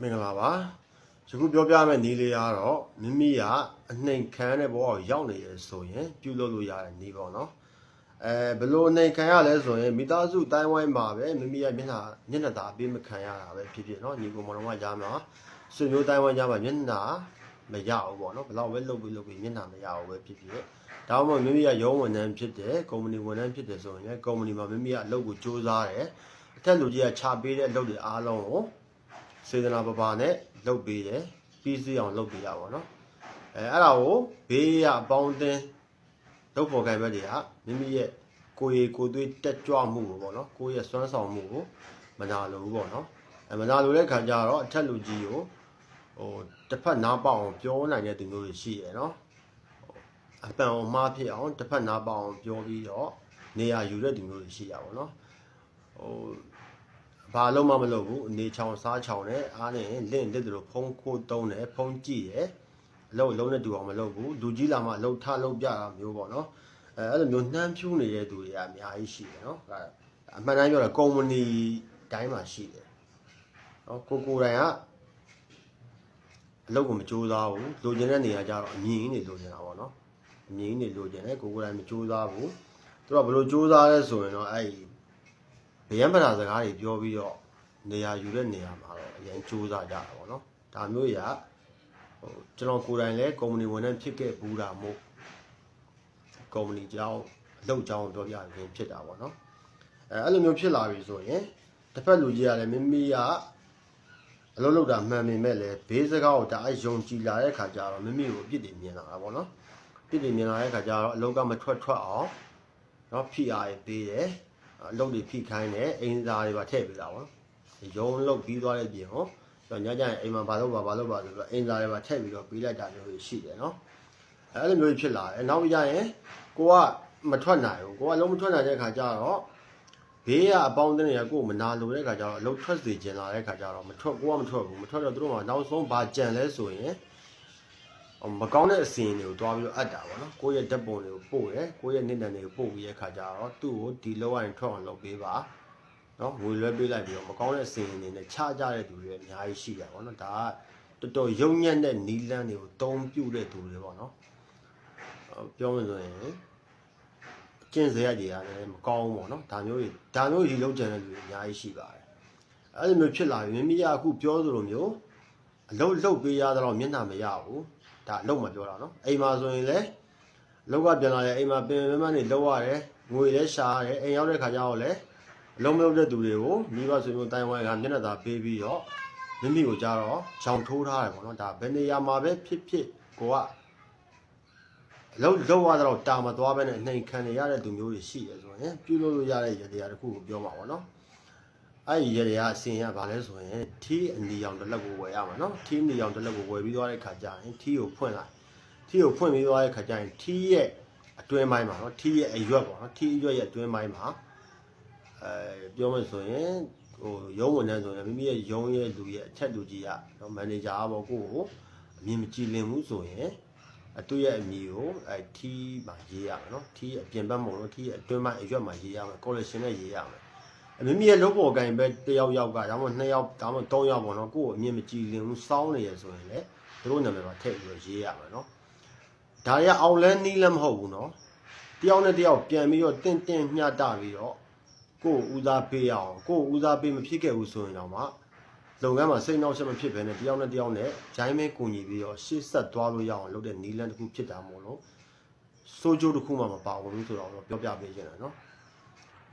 မင်္ဂလာပါယခုပြောပြမယ့်နီးလေးကတော့မိမိကအနှိမ်ခံတဲ့ဘဝကိုရောက်နေရဆိုရင်ပြုလုပ်လို့ရတဲ့နီးပေါ့နော်အဲဘယ်လိုအနှိမ်ခံရလဲဆိုရင်မိသားစုတိုင်းဝိုင်းမှာပဲမိမိရဲ့မျက်နှာမျက်နှာသာအပေးမခံရတာပဲဖြစ်ဖြစ်နော်ညီကောင်မောင်တော်ကကြားမှာဆွေမျိုးတိုင်းဝိုင်းကြားမှာမျက်နှာမရဘူးပေါ့နော်ဘယ်တော့ပဲလုပ်ပြီးလုပ်ပြီးမျက်နှာမရဘူးပဲဖြစ်ဖြစ်ဒါမှမဟုတ်မိမိကရုံးဝန်ထမ်းဖြစ်တယ်ကုမ္ပဏီဝန်ထမ်းဖြစ်တယ်ဆိုရင်လည်းကုမ္ပဏီမှာမိမိကအလုပ်ကိုစူးစမ်းတယ်အထက်လူကြီးကခြာပေးတဲ့အလုပ်တွေအားလုံးကို စေတနာပပါနဲ့လုပ်ပေးတယ်ပြီးစီအောင်လုပ်ပေးရပါတော့အဲအဲ့ဒါကိုဘေးရအပေါင်းအသင်းလုပ်ဖို့ခိုင်ဘက်တွေကမိမိရဲ့ကိုယ်ရည်ကိုယ်သွေးတက်ကြွမှုကိုပေါ့နော်ကိုယ့်ရဲ့စွမ်းဆောင်မှုကိုမနာလိုဘူးပေါ့နော်အဲမနာလိုတဲ့ခါကျတော့အထက်လူကြီးကိုဟိုတစ်ဖက်နားပေါအောင်ပြောနိုင်တဲ့သူမျိုးတွေရှိတယ်နော်အပံအောင်မှားဖြစ်အောင်တစ်ဖက်နားပေါအောင်ပြောပြီးတော့နေရာယူတဲ့သူမျိုးတွေရှိရပါတော့ဟို ဘာလုံးမမလုပ်ဘူးအနေချောင်စားချောင်နဲ့အားနဲ့လင့်လက်တို့ဖုံးခိုးတုံးတယ်ဖုံးကြည့်တယ်အလုံးလုံးနဲ့တူအောင်မလုပ်ဘူးလူကြီးလာမှအလုံးထလုပ်ပြတာမျိုးပေါ့နော်အဲအဲ့လိုမျိုးနှမ်းဖြူးနေတဲ့သူတွေကအများကြီးရှိတယ်နော်အဲအမှန်တမ်းပြောတာကုမ္ပဏီတိုင်းမှာရှိတယ်နော်ကိုကိုတိုင်ကအလုပ်ကိုမကြိုးစားဘူးလိုချင်တဲ့နေရာကျတော့အမြင်ကြီးနေလိုချင်တာပေါ့နော်အမြင်ကြီးနေလိုချင်တယ်ကိုကိုတိုင်မကြိုးစားဘူးသူကဘယ်လိုကြိုးစားလဲဆိုရင်တော့အဲ့ ဒီဗျံပရာစကားတွေပြောပြီးတော့နေရာယူတဲ့နေရာမှာတော့အရင်စူးစမ်းကြတာပေါ့နော်ဒါမျိုးရဟိုကျွန်တော်ကိုယ်တိုင်လည်းကုမ္ပဏီဝန်ထမ်းဖြစ်ခဲ့ဘူးတာမို့ကုမ္ပဏီကြောင်းအလုပ်ကြောင်းပြောပြရင်ဖြစ်တာပေါ့နော်အဲအဲ့လိုမျိုးဖြစ်လာပြီဆိုရင်တစ်ဖက်လူကြီးကလည်းမိမိကအလုပ်လုပ်တာမှန်ပေမဲ့လည်းဘေးစကားကိုဒါအယုံကြည်လာတဲ့ခါကျတော့မိမိကိုအပြစ်တွေမြင်လာတာပေါ့နော်အပြစ်တွေမြင်လာတဲ့ခါကျတော့အလုပ်ကမထွက်ထွက်အောင်နော်ဖိအားတွေပေးတယ် အလုပ်တွေဖိခိုင်းတယ်အိမ်သားတွေပါထည့်ပေးတာပေါ့ရုံးလုပ်ပြီးသွားတဲ့ပြင်ဟောဆိုတော့ညကျရင်အိမ်မှာဘာလုပ်ပါဘာလုပ်ပါဆိုတော့အိမ်သားတွေပါထည့်ပြီးတော့ပေးလိုက်တာမျိုးတွေရှိတယ်နော်အဲအဲ့လိုမျိုးဖြစ်လာတယ်နောက်ကြရင်ကိုကမထွက်နိုင်ဘူးကိုကလုံးမထွက်နိုင်တဲ့ခါကျတော့ဘေးကအပေါင်းအသင်းတွေကကိုယ်မနာလိုတဲ့ခါကျတော့အလုပ်ထွက်စေချင်လာတဲ့ခါကျတော့မထွက်ကိုကမထွက်ဘူးမထွက်တော့သူတို့ကနောက်ဆုံးဘာကြံလဲဆိုရင် မကောင်းတဲ့အစီအစဉ်တွေကိုတွားပြီးတော့အပ်တာပေါ့နော်ကိုယ့်ရဲ့ဓာတ်ပုံတွေကိုပို့တယ်ကိုယ့်ရဲ့နေတန်တွေကိုပို့ပြီးတဲ့ခါကျတော့သူ့ကိုဒီလောက်ရင်ထွက်အောင်လုပ်ပေးပါနော်ငွေလွှဲပေးလိုက်ပြီးတော့မကောင်းတဲ့အစီအစဉ်တွေနဲ့ခြားကြတဲ့သူတွေအများကြီးရှိတာပေါ့နော်ဒါကတော်တော်ယုံညံ့တဲ့နီလန်းတွေကိုတုံးပြတဲ့သူတွေပေါ့နော်ဟိုပြောမှဆိုရင်ကျင့်စရာတွေကလည်းမကောင်းဘူးပေါ့နော်ဒါမျိုးတွေဒါမျိုးကြီးလုံးကြံတဲ့လူတွေအများကြီးရှိပါတယ်အဲ့လိုမျိုးဖြစ်လာပြီမိမိကအခုပြောသလိုမျိုးအလုံးလုတ်ပေးရတော့မျက်နှာမရဘူး ဒါအလုံးမပြောတာနော်အိမ်မှာဆိုရင်လည်းလောက်ကပြန်လာတယ်အိမ်မှာပင်ပင်မနေလောက်ရတယ်ငွေလည်းရှာရတယ်အိမ်ရောက်တဲ့ခါကျတော့လည်းအလုံးမလုပ်တဲ့သူတွေကိုမိဘဆွေမျိုးတိုင်ဝမ်ကမျက်နှာသာပေးပြီးတော့မိမိကိုကြတော့ချောင်ထိုးထားတယ်ပေါ့နော်ဒါဘယ်နေရာမှာပဲဖြစ်ဖြစ်ကိုကအလုံးလောက်ရတော့တာမသွားပဲနဲ့နှိမ်ခံနေရတဲ့သူမျိုးတွေရှိတယ်ဆိုရင်ပြုလုပ်လို့ရတဲ့ရတရားတစ်ခုကိုပြောမှာပေါ့နော် အဲ့ဒီရေတွေကအစင်ရပါလဲဆိုရင်ထီးအနီအောင်တစ်လက်ကိုဝယ်ရမှာနော်ထီးအနီအောင်တစ်လက်ကိုဝယ်ပြီးသွားတဲ့ခါကျရင်ထီးကိုဖွင့်လိုက်ထီးကိုဖွင့်ပြီးသွားတဲ့ခါကျရင်ထီးရဲ့အတွင်းပိုင်းမှာနော်ထီးရဲ့အရွက်ပေါ့နော်ထီးအရွက်ရဲ့အတွင်းပိုင်းမှာအဲပြောမှဆိုရင်ဟိုရုံးဝန်ထမ်းဆိုရင်မိမိရဲ့ရုံးရဲ့လူရဲ့အချက်လူကြီးကနော်မန်နေဂျာပေါ့ကိုကိုအမြင်မကြည်လင်ဘူးဆိုရင်အတူရဲ့အမည်ကိုအဲထီးမှာရေးရမှာနော်ထီးအပြင်ဘက်မှာနော်ထီးရဲ့အတွင်းပိုင်းအရွက်မှာရေးရမှာ collection နဲ့ရေးရမှာ အမိမိရဲ့လုပ်ပေါ်ကိုင်ပဲတယောက်ယောက်ကဒါမှမဟုတ်နှစ်ယောက်ဒါမှမဟုတ်သုံးယောက်ပေါ့နော်ကိုယ့်ကိုအမြင်မကြည်လင်ဘူးစောင်းနေရဆိုရင်လေသူတို့နာမည်ပါထည့်ပြီးတော့ရေးရမှာနော်ဒါရအောင်လဲနီးလည်းမဟုတ်ဘူးနော်တယောက်နဲ့တယောက်ပြန်ပြီးတော့တင့်တင့်မျှတပြီးတော့ကိုယ့်ဦးစားပေးရအောင်ကိုယ့်ဦးစားပေးမဖြစ်ခဲ့ဘူးဆိုရင်တော့မှလုပ်ငန်းမှာစိတ်နှောက်ရှက်မဖြစ်ဘဲနဲ့တယောက်နဲ့တယောက်နဲ့ဂျိုင်းမဲကူညီပြီးတော့ရှေ့ဆက်သွားလို့ရအောင်လုပ်တဲ့နီးလန်းတစ်ခုဖြစ်တာမို့လို့စိုးကြိုးတစ်ခုမှမပါဘူးဆိုတော့ပြောပြပေးချင်တယ်နော်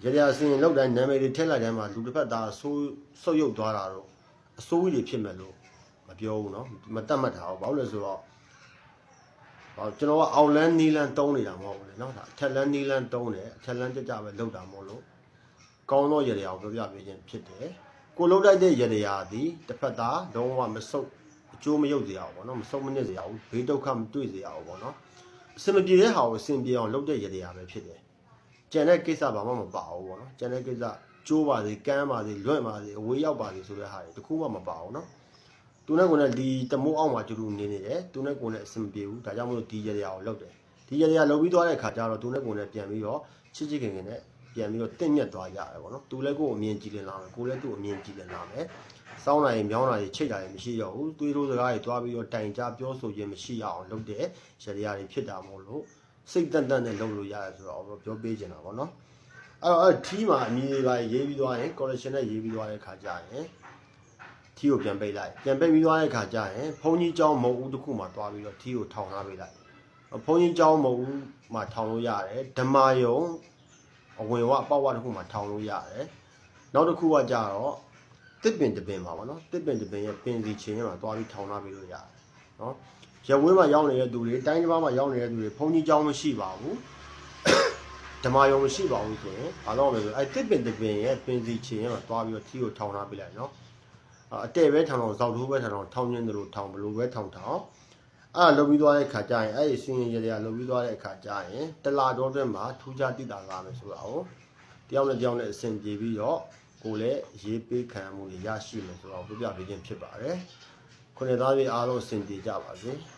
ရရအစင်လောက်တိုင်းနာမည်တွေထည့်လိုက်တိုင်းမှာလူတစ်ဖက်သားဆိုးဆုတ်ယုတ်သွားတာတော့အဆိုးကြီးတွေဖြစ်မဲ့လို့မပြောဘူးเนาะမတတ်မှတ်တာဘူးဘာလို့လဲဆိုတော့ဟောကျွန်တော်ကအောက်လန်းနီလန်းတုံးနေတာမဟုတ်ဘူးလေเนาะဒါအထက်လန်းနီလန်းတုံးတယ်အထက်လန်းကြကြပဲလောက်တာမဟုတ်လို့ကောင်းသောရရအောင်ပြောပြပေးခြင်းဖြစ်တယ်ကိုလောက်တိုက်တဲ့ရရသည်တစ်ဖက်သားလုံးဝမဆုတ်အကျိုးမယုတ်စေရအောင်ပေါ့เนาะမဆုတ်မနစ်စေရအောင်ဘေးဒုက္ခမတွေ့စေရအောင်ပေါ့เนาะအစင်မပြေတဲ့ဟာကိုအစင်ပြေအောင်လုပ်တဲ့ရရပဲဖြစ်တယ် ကျန်တဲ့ကိစ္စဘာမှမပါဘူးပေါ့နော်ကျန်တဲ့ကိစ္စကျိုးပါစေကမ်းပါစေလွင့်ပါစေအဝေးရောက်ပါစေဆိုတဲ့ဟာတွေတခုမှမပါဘူးနော်သူနဲ့ကိုယ်နဲ့ဒီတမိုးအောင်မှာကျတူနေနေတယ်သူနဲ့ကိုယ်နဲ့အဆင်မပြေဘူးဒါကြောင့်မလို့ဒီရရအောင်လုပ်တယ်ဒီရရလုပ်ပြီးသွားတဲ့ခါကျတော့သူနဲ့ကိုယ်နဲ့ပြန်ပြီးတော့ချစ်ချစ်ခင်ခင်နဲ့ပြန်ပြီးတော့တင့်မြတ်သွားကြတယ်ပေါ့နော်သူလည်းကိုယ်အမြင်ကြည့်လင်လာမယ်ကိုယ်လည်းသူ့အမြင်ကြည့်လင်လာမယ်စောင်းနိုင်မြောင်းနိုင်ချိတ်တာတွေမရှိတော့ဘူးသွေးထိုးစကားတွေတွားပြီးတော့တိုင်ကြပြောဆိုခြင်းမရှိအောင်လုပ်တဲ့ရှရီယာတွေဖြစ်တာမို့လို့ စိတ်တန်တန်နဲ့လုပ်လို့ရတယ်ဆိုတော့ပြောပေးချင်တာပေါ့နော်အဲ့တော့အဲ့ထီးမှာအမည်တွေပါရေးပြီးသွားရင် collection နဲ့ရေးပြီးသွားတဲ့ခါကျရင်ထီးကိုပြန်ပိတ်လိုက်ပြန်ပိတ်ပြီးသွားတဲ့ခါကျရင်ဘုံကြီးเจ้าမုံဦးတစ်ခုမှတွားပြီးတော့ထီးကိုထောင်ထားပေးလိုက်ဘုံကြီးเจ้าမုံဦးမှာထောင်လို့ရတယ်ဓမ္မယုံအဝင်ဝအပေါက်ဝတစ်ခုမှထောင်လို့ရတယ်နောက်တစ်ခုကကြတော့ တစ်ပင်တစ်ပင်ပါဗောနော်တစ်ပင်တစ်ပင်ရဲ့ပင်စီချင်းရမှာတွားပြီးထောင်ထားပြီးလို့ရတယ်နော် ရဝင်းမှာရောက်နေတဲ့သူတွေတိုင်းတစ်ပါးမှာရောက်နေတဲ့သူတွေဘုံကြီးเจ้าမရှိပါဘူးဓမ္မယုံမရှိပါဘူးဆိုရင်ဘာလို့လဲဆိုအဲတစ်ပင်တစ်ပင်ရဲ့ပင်စီချင်းရမှာတွားပြီးတော့ထီကိုထောင်ထားပေးလိုက်နော်အတဲ့ပဲထောင်ထောင်ဇောက်ထိုးပဲထောင်ထောင်ထောင်ချင်းတို့ထောင်ဘလို့ပဲထောင်ထောင်အဲ့လုပ်ပြီးသွားတဲ့ခါကျရင်အဲ့ဒီစင်ရင်ရရလုပ်ပြီးသွားတဲ့အခါကျရင်တလာတော်တွင်မှာထူးခြားတည်တာလာမယ်ဆိုတာကိုတယောက်နဲ့တယောက်နဲ့အဆင်ပြေပြီးတော့ကိုယ်လည်းရေးပေးခံမှုတွေရရှိမယ်ဆိုတော့ပြပြပေးခြင်းဖြစ်ပါတယ်ခုနှစ်သားတွေအားလုံးအဆင်ပြေကြပါစေ။